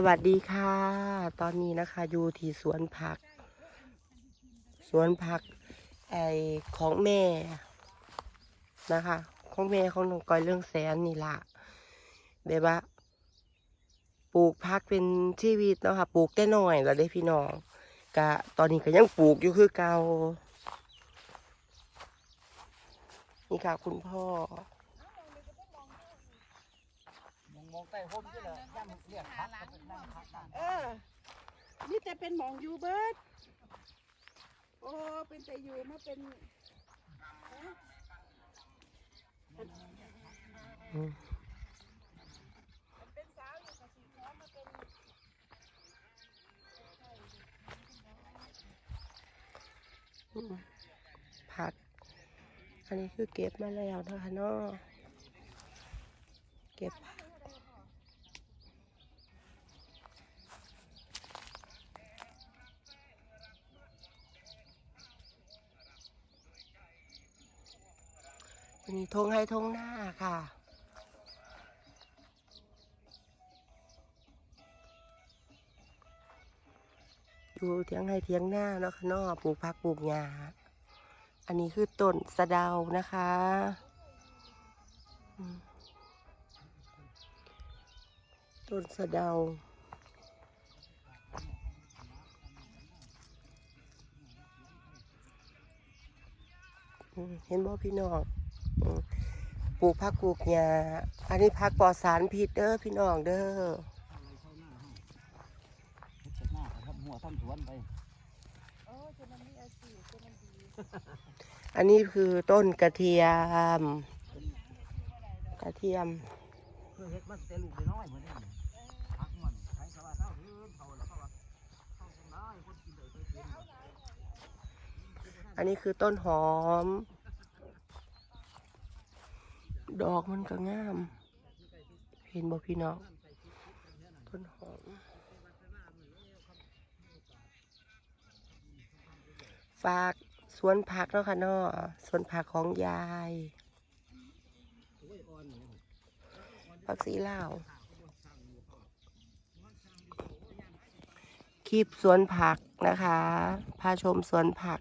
สวัสดีค่ะ ตอนนี้นะคะอยู่ที่สวนผัก สวนผักไอของแม่นะคะ ของแม่ของน้องก้อยเรื่องแสนนี่ละแบบว่าปลูกผักเป็นชีวิตเนาะค่ะปลูกแต่น้อยแล้วได้พี่น้องกะตอนนี้ก็ยังปลูกอยู่คือเก่านี่ค่ะคุณพ่อ มองมองใต้ห่มที่ละย่ำเรียกพักก็เป็นนั่งพักนั่งเออนี่แต่เป็นหมองยูเบิร์ดโอ้เป็นแต่อยู่มาเป็นฮะอืมเป็นสาวอยู่กับสีขอมาเป็นอืมผัก อันนี้คือเก็บมาแล้วนะคะเนาะเก็บผัก นนี้ทงให้ทงหน้าค่ะ อยู่เทียงให้เทียงหน้าเนาะค่ะนาะปลูกผักปลูกหญ้าอันนี้คือต้นสะเดานะคะต้นสะเดาเห็นบ่พี่น้อง ปลูกผักปลูกหญ้าอันนี้ผักปลอดสารพิษเด้อพี่น้องเด้อเช็ดหน้าครับหัวทำสวนไปโอ้จะมันมีอาชีพจะมันดีอันนี้คือต้นกระเทียม กระเทียมเพื่อเฮ็ดมันแต่ลูกน้อยเหมือนกันพักมันใช้สว่าเท่าเดิมเท่าแล้วเขาว่าเท่าจังได้คนกินเลยเคยกินอันนี้คือต้นหอม ดอกมันก็งาม เห็นบ่พี่น้องต้นหอมฝากสวนผักเนาะค่ะเนาะสวนผักของยายผักสีเหลาคลิปสวนผักนะคะ พาชมสวนผัก